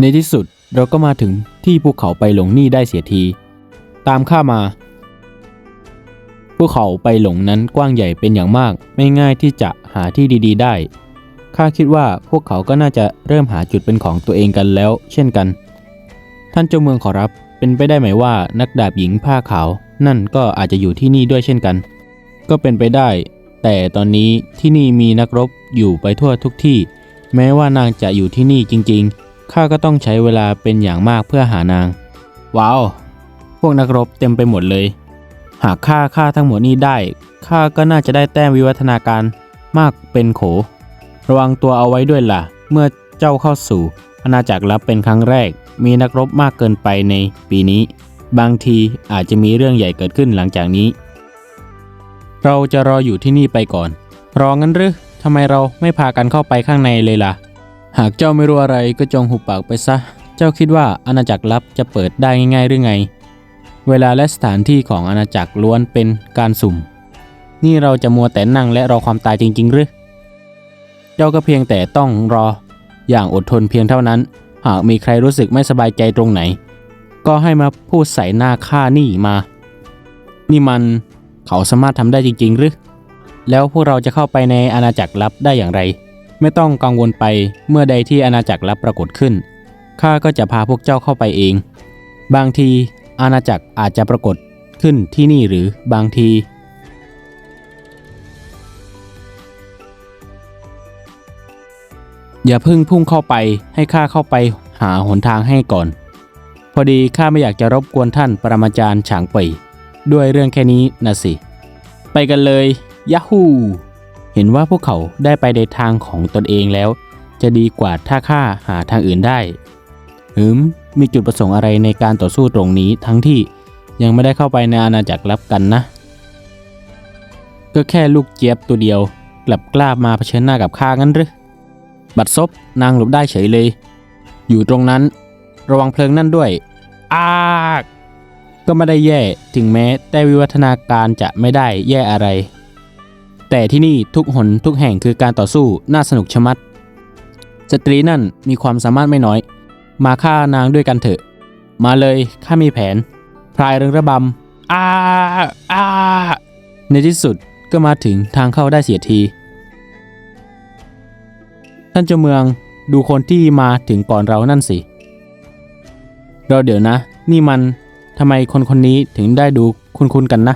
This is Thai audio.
ในที่สุดเราก็มาถึงที่ภูเขาไปหลงนี่ได้เสียที ตามข้ามาภูเขาไปหลงนั้นกว้างใหญ่เป็นอย่างมาก ไม่ง่ายที่จะหาที่ดี ๆ ได้ข้าคิดว่าพวกเขาก็น่าจะเริ่มหาจุดเป็นของตัวเองกันแล้ว เช่นกัน ท่านเจ้าเมืองขอรับเป็นไปได้ไหมว่านักดาบหญิงผ้าขาว นั่นก็อาจจะอยู่ที่นี่ด้วยเช่นกัน ก็เป็นไปได้ แต่ตอนนี้ที่นี่มีนักรบอยู่ไปทั่วทุกที่ แม้ว่านางจะอยู่ที่นี่จริงๆ ข้าก็ต้องใช้เวลาเป็นอย่างมากเพื่อหานาง ว้าว พวกนักรบเต็มไปหมดเลย หากข้าฆ่าทั้งหมดนี้ได้ ข้าก็น่าจะได้แต้มวิวัฒนาการมากเป็นโข ระวังตัวเอาไว้ด้วยล่ะ เมื่อเจ้าเข้าสู่อาณาจักรลับเป็นครั้งแรก มีนักรบมากเกินไปในปีนี้ บางทีอาจจะมีเรื่องใหญ่เกิดขึ้นหลังจากนี้ เราจะรออยู่ที่นี่ไปก่อน รองั้นหรือทำไมเราไม่พากันเข้าไปข้างในเลยล่ะ หากเจ้าไม่รู้อะไรก็จงหุบปากไปซะ เจ้าคิดว่าอาณาจักรลับจะเปิดได้ง่ายๆหรือไง เวลาและสถานที่ของอาณาจักรล้วนเป็นการสุ่ม นี่เราจะมัวแต่นั่งและรอความตายจริงๆหรือ เจ้าก็เพียงแต่ต้องรอ อย่างอดทนเพียงเท่านั้น หากมีใครรู้สึกไม่สบายใจตรงไหน ก็ให้มาพูดใส่หน้าข้านี่มา นี่มันเขาสามารถทำได้จริงๆหรือ แล้วพวกเราจะเข้าไปในอาณาจักรลับได้อย่างไร ไม่ต้องกังวลไปเมื่อใดที่อาณาจักรลับปรากฏขึ้น ข้าก็จะพาพวกเจ้าเข้าไปเอง บางทีอาณาจักรอาจจะปรากฏขึ้นที่นี่หรือบางที อย่าเพิ่งพุ่งเข้าไปให้ข้าเข้าไปหาหนทางให้ก่อน พอดีข้าไม่อยากจะรบกวนท่านปรมาจารย์ฉางเป่ยด้วยเรื่องแค่นี้นะสิ ไปกันเลยยาฮู เห็นว่าพวกเขาได้ไปในทางของตนเองแล้ว จะดีกว่าถ้าข้าหาทางอื่นได้หืมมีจุดประสงค์อะไรในการต่อสู้ตรงนี้ทั้งที่ยังไม่ได้เข้าไปในอาณาจักรลับกันนะ ก็แค่ลูกเจี๊ยบตัวเดียว กลับกล้ามาเผชิญหน้ากับข้างั้นหรือบัดซบนางหลบได้เฉยเลย อยู่ตรงนั้น ระวังเพลิงนั่นด้วย อาก ก็ไม่ได้แย่ถึงแม้แต่วิวัฒนาการจะไม่ได้แย่อะไร แต่ที่นี่ทุกหนทุกแห่งคือการต่อสู้น่าสนุกชะมัด สตรีนั่นมีความสามารถไม่น้อย มาฆ่านางด้วยกันเถอะ มาเลยข้ามีแผน พรายเริงระบำอาอาในที่สุดก็มาถึงทางเข้าได้เสียที ท่านเจ้าเมืองดูคนที่มาถึงก่อนเรานั่นสิเราเดี๋ยวนะ นี่มันทำไมคนคนนี้ถึงได้ดูคุ้นๆกันนะ